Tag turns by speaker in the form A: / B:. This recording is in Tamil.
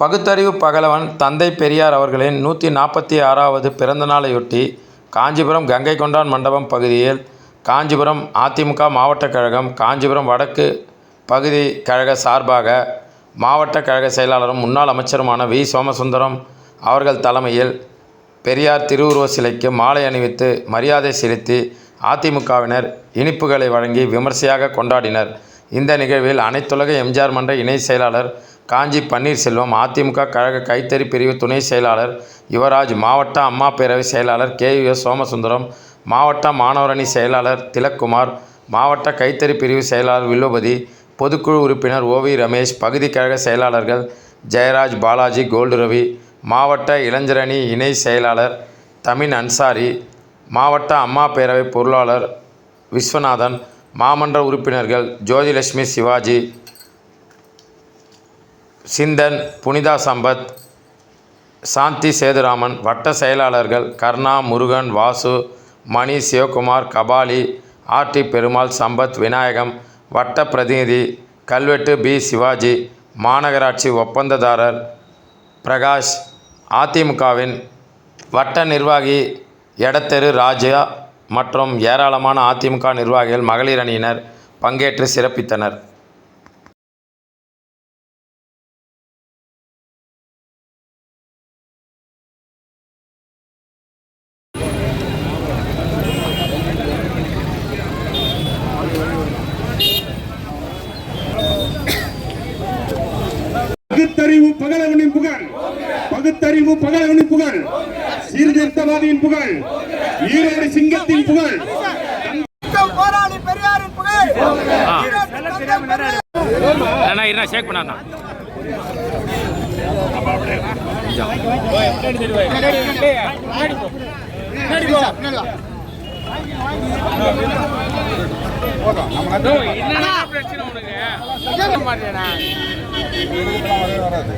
A: பகுத்தறிவு பகலவன் தந்தை பெரியார் அவர்களின் நூற்றி நாற்பத்தி ஆறாவது பிறந்த நாளையொட்டி காஞ்சிபுரம் கங்கை கொண்டான் மண்டபம் பகுதியில் காஞ்சிபுரம் அதிமுக மாவட்ட கழகம் காஞ்சிபுரம் வடக்கு பகுதி கழக சார்பாக மாவட்ட கழக செயலாளரும் முன்னாள் அமைச்சருமான வி. சோமசுந்தரம் அவர்கள் தலைமையில் பெரியார் திருவுருவ சிலைக்கு மாலை அணிவித்து மரியாதை செலுத்தி அதிமுகவினர் இனிப்புகளை வழங்கி விமர்சையாக கொண்டாடினர். இந்த நிகழ்வில் அனைத்துலக எம்ஜிஆர் மன்ற இணை செயலாளர் காஞ்சி பன்னீர்செல்வம் அதிமுக கழக கைத்தறி பிரிவு துணை செயலாளர் யுவராஜ் மாவட்ட அம்மா பேரவை செயலாளர் கே யு எஸ் சோமசுந்தரம் மாவட்ட மாணவரணி செயலாளர் திலக்குமார் மாவட்ட கைத்தறி பிரிவு செயலாளர் வில்லுபதி பொதுக்குழு உறுப்பினர் ஓவி ரமேஷ் பகுதி கழக செயலாளர்கள் ஜெயராஜ் பாலாஜி கோல்டு ரவி மாவட்ட இளைஞரணி இணை செயலாளர் தமின் அன்சாரி மாவட்ட அம்மா பேரவை பொருளாளர் விஸ்வநாதன் மாமன்ற உறுப்பினர்கள் ஜோதிலட்சுமி சிவாஜி சிந்தன் புனிதா சம்பத் சாந்தி சேதுராமன் வட்ட செயலாளர்கள் கர்ணா முருகன் வாசு மணி சிவகுமார் கபாலி ஆர்டி பெருமாள் சம்பத் விநாயகம் வட்ட பிரதிநிதி கல்வெட்டு பி. சிவாஜி மாநகராட்சி ஒப்பந்ததாரர் பிரகாஷ் அதிமுகவின் வட்ட நிர்வாகி எடத்தெரு ராஜா மற்றும் ஏராளமான அதிமுக நிர்வாகிகள் மகளிர் அணியினர் பங்கேற்று சிறப்பித்தனர்.
B: பகலவனின் புகழ். பகுத்தறிவு பகலவனின் புகழ். சீர்திருத்தவாதியின் புகழ். ஈரோடு சிங்கத்தின் புகழ்.
C: போராளி பெரியாரின் புகழ். ஷேக்
A: பண்ணாதான் போட்டோம் என்னன்னா வராது